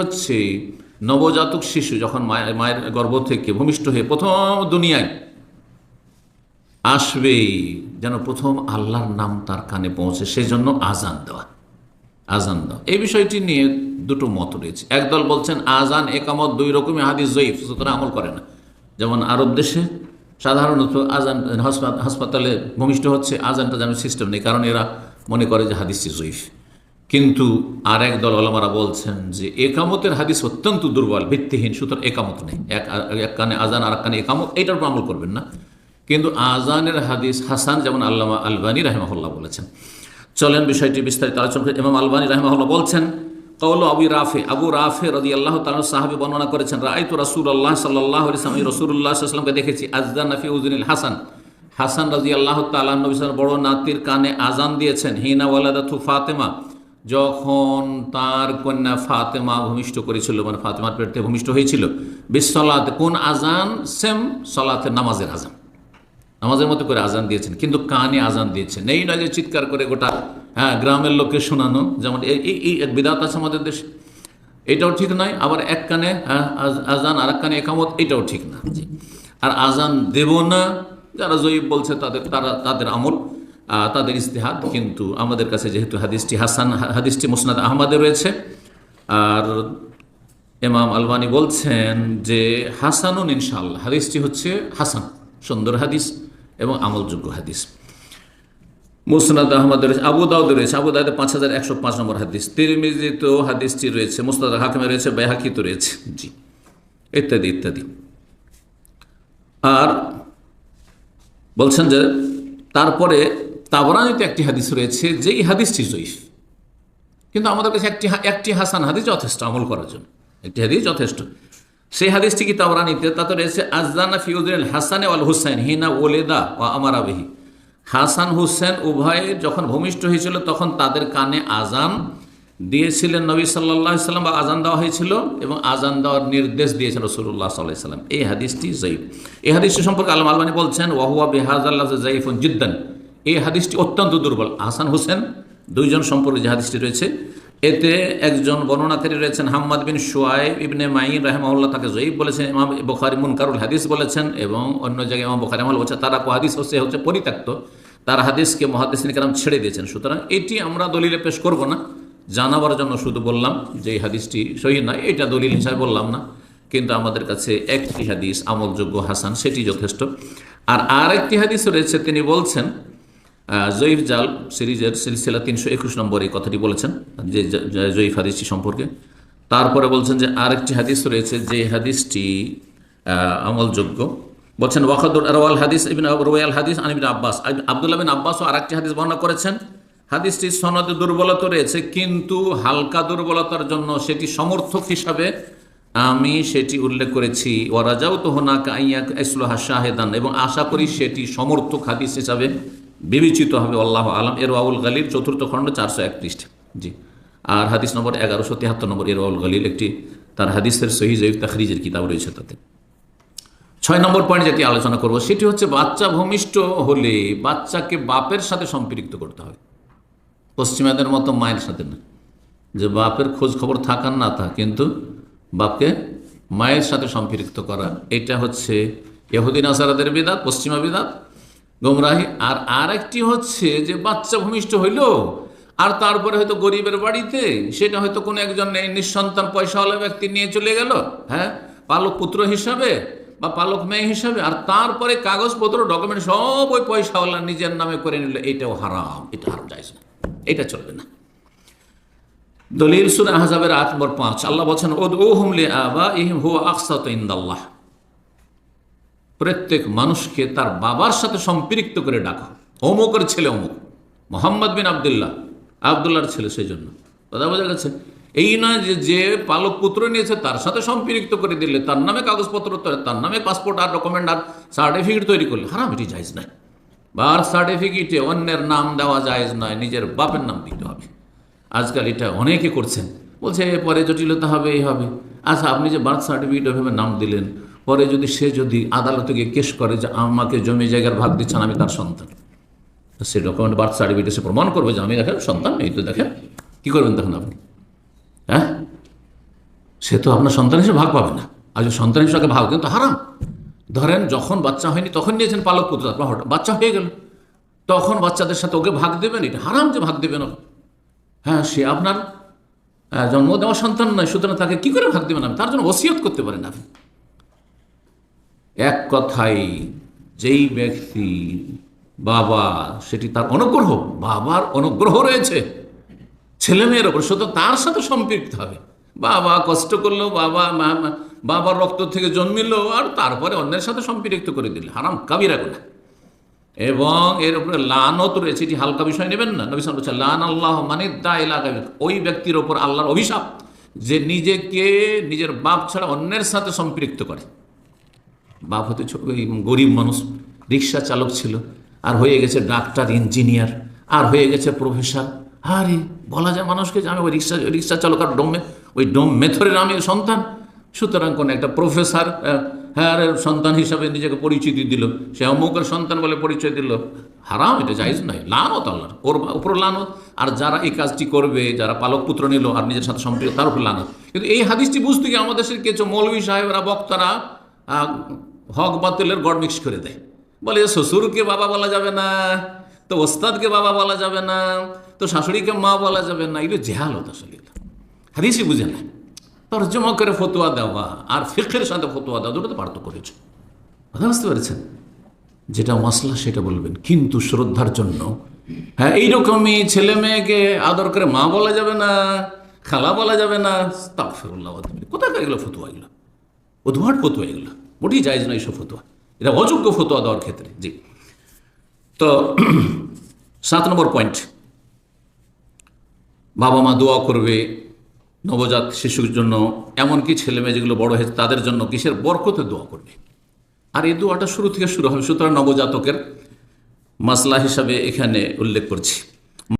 হচ্ছে নবজাতক শিশু যখন মায়ের গর্ভ থেকে ভূমিষ্ঠ হয়ে প্রথম দুনিয়ায় আসবে, যেন প্রথম আল্লাহর নাম তার কানে পৌঁছে সেই জন্য আজান দেওয়া আজান দেওয়া। এই বিষয়টি নিয়ে দুটো মত রয়েছে। একদল বলছেন, আজান, একামত দুই রকমই হাদিস জয়ীফ, সুতরাং আমল করে না। যেমন আরব দেশে সাধারণত আজান, হাসপাতালে ভূমিষ্ঠ হচ্ছে, আজানটা যেন সিস্টেম নেই, কারণ এরা মনে করে যে হাদিসটি জয়ীফ। কিন্তু আর এক দল ওলামারা বলছেন যে একামতের হাদিস অত্যন্ত দুর্বল, ভিত্তিহীন, সুতরাং একামত নেই। এক কানে আজান আর এক কানে একামত, এইটার উপর আমল করবেন না। কিন্তু আজানের হাদিস হাসান, যেমন আল্লামা আলবানী রাহমাহুল্লাহ বলেছেন। চলেন বিষয়টি বিস্তারিত আলোচনা করে। ইমাম আলবানী রাহমাহুল্লাহ বলছেন কৌল আবু রাফে আবু রাফে রদি আল্লাহ তালা সাহাবি বর্ণনা করেছেন রায় তো রসুল আল্লাহ সাল্লাহ ইসলাম রসুল্লাহ সাল্লামকে দেখেছি আজদান নাফি উজুনিল হাসান। হাসান রাজি আল্লাহ তাল্লাহ নবী বড় নাতির কানে আজান দিয়েছেন। হিনা ওয়ালাদাথু ফাতেমা। যখন তার কন্যা ফাতেমা ভূমিষ্ঠ করেছিল মানে ফাতেমার পেটে ভূমিষ্ঠ হয়েছিল বিশ্বলাত কোন আজান? সেম সলাতে নামাজের আজান। নামাজের মতো করে আজান দিয়েছেন কিন্তু কানে আজান দিয়েছেন। এই নয় যে চিৎকার করে গোটা হ্যাঁ গ্রামের লোককে শোনানো যেমন এই- এক বিদাত আছে আমাদের দেশে। এটাও ঠিক নয় আবার এক কানে হ্যাঁ, আজান আর এক কানে একামত এটাও ঠিক না। আর আজান দেব না যারা জয়ীব বলছে তাদের তারা তাদের আমল তাদের ইস্তেহাদ কিন্তু আমাদের কাছে যেহেতু হাদিসটি হাসান, হাদিসটি মুসনাদ আহমদে রয়েছে, আর এমাম আলবানি বলছেন যে হাসানুন ইনশাআল্লাহ, হাদিসটি হচ্ছে হাসান, সুন্দর হাদিস এবং আমলযোগ্য হাদিস। মুসনাদ আহমদ রয়েছে, আবু দাউদ রয়েছে, আবু দাউদে পাঁচ হাজার একশো পাঁচ নম্বর হাদিস তিরমিজিতেও হাদিসটি রয়েছে মুস্তাদ হাকিমে রয়েছে বেহাকিতে রয়েছে, জি, ইত্যাদি ইত্যাদি। আর বলছেন যে তারপরে তাবরানিতে একটি হাদিস রয়েছে যেই হাদিসটি জয়ীফ। কিন্তু আমাদের কাছে একটি একটি হাসান হাদিস যথেষ্ট আমল করার জন্য। একটি হাদিস যথেষ্ট। সেই হাদিসটি কি তাবরানিতে? তাতে রয়েছে আজদানা ফিউদ্দিন হাসানে ওয়াল হুসেন হিনা ওলেদা ও আমার আবেহি হাসান হুসেন উভয়ে যখন ভূমিষ্ঠ হয়েছিল, তখন তাদের কানে আজান দিয়েছিলেন নবী সাল্লাহ সাল্লাম বা আজান দেওয়া হয়েছিল এবং আজান দেওয়ার নির্দেশ দিয়েছেন রসুল্লাহ সাল্লাহ সাল্লাম এই হাদিসটি জয়ীফ। এই হাদিসটি সম্পর্কে আলম আলমানি বলছেন ওয়াহুয়া বেহাজ আল্লাহ জয়ীফুন জিদ্দান। এই হাদিসটি অত্যন্ত দুর্বল। হাসান হোসেন, দুইজন সম্পর্কে যে হাদিসটি রয়েছে, এতে একজন বর্ণনাকারী রয়েছেন Hammad bin Shuaib ibn Main রাহমাউল্লাহ তাকে জয়ীব বলেছেন, ইমাম বখারি মুনকারুল হাদিস বলেছেন এবং অন্য জায়গায় ইমাম বখারি আমল বলছে তারা হাদিস হচ্ছে হচ্ছে পরিত্যক্ত। তার হাদিসকে মহাদিসিন কালাম ছেড়ে দিয়েছেন। সুতরাং এটি আমরা দলিলে পেশ করব না। জানাবার জন্য শুধু বললাম যে এই হাদিসটি সহি নয়, এটা দলিল হিসাবে বললাম না। কিন্তু আমাদের কাছে একটি হাদিস আমলযোগ্য হাসান, সেটি যথেষ্ট। আর আরেকটি হাদিস রয়েছে, তিনি বলছেন জয়ীফ জাল সিরিজের সিলসিলা তিনশো একুশ নম্বর এই কথাটি বলেছেন, যে জয়ীফ হাদিসটি সম্পর্কে। তারপরে বলছেন যে আরেকটি হাদিস রয়েছে, যে হাদিসটি আমলযোগ্য। বলছেন ওয়াখাদুর রওয়াল হাদিস ইবিন রোয়াল হাদিস আনিবিন আব্বাস। আব- আব্দুল্লাহ বিন আব্বাসও আরেকটি হাদিস বর্ণনা করেছেন, হাদিসটি সনদে দুর্বলতা রয়েছে, কিন্তু হালকা দুর্বলতার জন্য সেটি সমর্থক হিসাবে আমি সেটি উল্লেখ করেছি। ওরাজাও তো হোনাকা আইয়া ইসলোহা শাহেদান, এবং আশা করি সেটি সমর্থক হাদিস হিসাবে বিবেচিত হবে, আল্লাহ আলম। এর ওয়াউল গালির চতুর্থ খণ্ড চারশো এক পৃষ্ঠে জি। আর হাদিস নম্বর এগারোশো তিয়াত্তর নম্বর, এর ওয়াউল গালির একটি, তার হাদিসের সহি জৈব তাখরিজের কিতাব রয়েছে তাতে। ছয় নম্বর পয়েন্ট যেটি আলোচনা করব, সেটি হচ্ছে বাচ্চা ভূমিষ্ঠ হলে বাচ্চাকে বাপের সাথে সম্পৃক্ত করতে হবে পশ্চিমাদের মতো মায়ের সাথে না। যে বাপের খোঁজ খবর থাকার না থাক, কিন্তু বাপকে মায়ের সাথে সম্পৃক্ত করা, এটা হচ্ছে ইহুদিন আসারাদের বিদাত পশ্চিমা বিদাত গোমরাহি, আর আরেকটি হচ্ছে যে বাচ্চা ভূমিষ্ঠ হইল, আর তারপরে হয়তো গরিবের বাড়িতে, সেটা হয়তো কোনো একজন নিঃসন্তান পয়সাওয়ালা ব্যক্তি নিয়ে চলে গেল হ্যাঁ? পালক পুত্র হিসাবে বা পালক মেয়ে হিসাবে, আর তারপরে কাগজপত্র ডকুমেন্ট সব ওই পয়সাওয়ালা নিজের নামে করে নিল, এটাও হারাম, এটা হারাম যায় না, এটা চলবে না। দলিল সুর আহজাবের আট নম্বর পাঁচ, আল্লাহ বলছেন ও হুমলে আবা ইহিম হু আকসাত ইন্দাল্লাহ। প্রত্যেক মানুষকে তার বাবার সাথে সম্পৃক্ত করে ডাকো। অমুকের ছেলে অমুক মোহাম্মদ বিন আবদুল্লাহ আবদুল্লাহর ছেলে সেই জন্য কথা বোঝা গেছে? এই নয় যে যে পালক পুত্র নিয়েছে তার সাথে সম্পৃক্ত করে দিলে তার নামে কাগজপত্র তৈরি, নামে পাসপোর্ট আর ডকুমেন্ট আর সার্টিফিকেট তৈরি করলে হারাম এটি যাইজ নয় বার্থ সার্টিফিকেটে অন্যের নাম দেওয়া যায়জ নয় নিজের বাপের নাম দিতে হবে। আজকাল এটা অনেকে করছেন। বলছে পরে জটিলতা হবে এই হবে। আচ্ছা আপনি যে বার্থ সার্টিফিকেট ওইভাবে নাম দিলেন পরে যদি সে যদি আদালতে গিয়ে কেস করে যে আমাকে জমি জায়গার ভাগ দিচ্ছেন, আমি তার সন্তান। সে ডকুমেন্ট বার্থ সার্টিফিকেট সে প্রমাণ করবে যে আমি দেখেন সন্তান, এই তো দেখেন। কী করবেন তখন আপনি? হ্যাঁ? সে তো আপনার সন্তান হিসেবে ভাগ পাবে না। আর সন্তান হিসেবে ভাগ, কিন্তু হারাম। ধরেন যখন বাচ্চা হয়নি, তখন নিয়েছেন পালক পুত্র, আপনার হঠাৎ বাচ্চা হয়ে গেল। তখন বাচ্চাদের সাথে ওকে ভাগ দেবেন, এটা হারাম যে ভাগ দেবেন। হ্যাঁ সে আপনার জন্ম দেওয়া সন্তান নয়, সুতরাং তাকে কী করে ভাগ দেবেন আপনি? তার জন্য ওসিয়ত করতে পারেন আপনি। এক কথাই, যেই ব্যক্তি বাবা, সেটি তার অনুগ্রহ, বাবার অনুগ্রহ রয়েছে। ছেলে মেয়ের ওপর শুধু তার সাথে সম্পৃক্ত হবে। বাবা কষ্ট করল, বাবা বাবার রক্ত থেকে জন্মিল, আর তারপরে অন্যের সাথে সম্পৃক্ত করে দিল। হারাম কাবিরা গুণা এবং এর উপরে লানত রয়েছে, এটি হালকা বিষয় নেবেন না। নবী বলছে লান আল্লাহ মানে দা এলাকা ওই ব্যক্তির ওপর আল্লাহর অভিশাপ, যে নিজেকে, নিজের বাপ ছাড়া অন্যের সাথে সম্পৃক্ত করে। বাপ হতে গরিব মানুষ, রিক্সা চালক ছিল, আর হয়ে গেছে ডাক্তার, ইঞ্জিনিয়ার, আর হয়ে গেছে প্রফেসর। আরে, বলা যায় মানুষকে যে আমি ওই রিক্সা রিক্সা চালক আর ডোমে, ওই ডোম মেথরের আমি সন্তান। সুতরাং কোন একটা প্রফেসর হ্যাঁ সন্তান হিসাবে নিজেকে পরিচিতি দিল। সে অমুকের সন্তান বলে পরিচয় দিল। হারাম, এটা জায়জ নয়। লানত আল্লাহর ওর উপর লানত। আর যারা এই কাজটি করবে, যারা পালক পুত্র নিল আর নিজের সাথে সম্পৃক্ত, তার উপর লানত। কিন্তু এই হাদিসটি বুঝতে গিয়ে আমাদের দেশের কিছু মৌলভী সাহেবরা, বক্তারা হক বাতিলের গড় মিক্স করে দেয়। বলে শ্বশুরকে বাবা বলা যাবে না, তো ওস্তাদকে বাবা বলা যাবে না, তো শাশুড়িকে মা বলা যাবে না। এগুলো জেহালত আসলে। হাদিসই বুঝে না। তর্জমা করে ফতোয়া দেওয়া আর ফিকের সাথে ফতোয়া দেওয়া দুটো তো পার্থক্য রয়েছে। কথা বুঝতে পেরেছেন? যেটা মশলা, সেটা বলবেন। কিন্তু শ্রদ্ধার জন্য হ্যাঁ এইরকমই ছেলে মেয়েকে আদর করে মা বলা যাবে না, খালা বলা যাবে না, তাফিরুল্লাহ কোথায় এগুলো ফতুয়া এগুলো? উদ্ভাট ফতুয়া এগুলো। মোটেই জায়জ নয় এইসব ফতুয়া। এটা অযোগ্য ফতোয়া দেওয়ার ক্ষেত্রে, জি। তো, সাত নম্বর পয়েন্ট। বাবা মা দোয়া করবে নবজাত শিশুর জন্য, এমনকি ছেলে মেয়ে যেগুলো বড় হয়েছে তাদের জন্য কিসের বরকতে দোয়া করবে। আর এই দোয়াটা শুরু থেকে শুরু হবে, সুতরাং নবজাতকের মাসলা হিসাবে এখানে উল্লেখ করছি।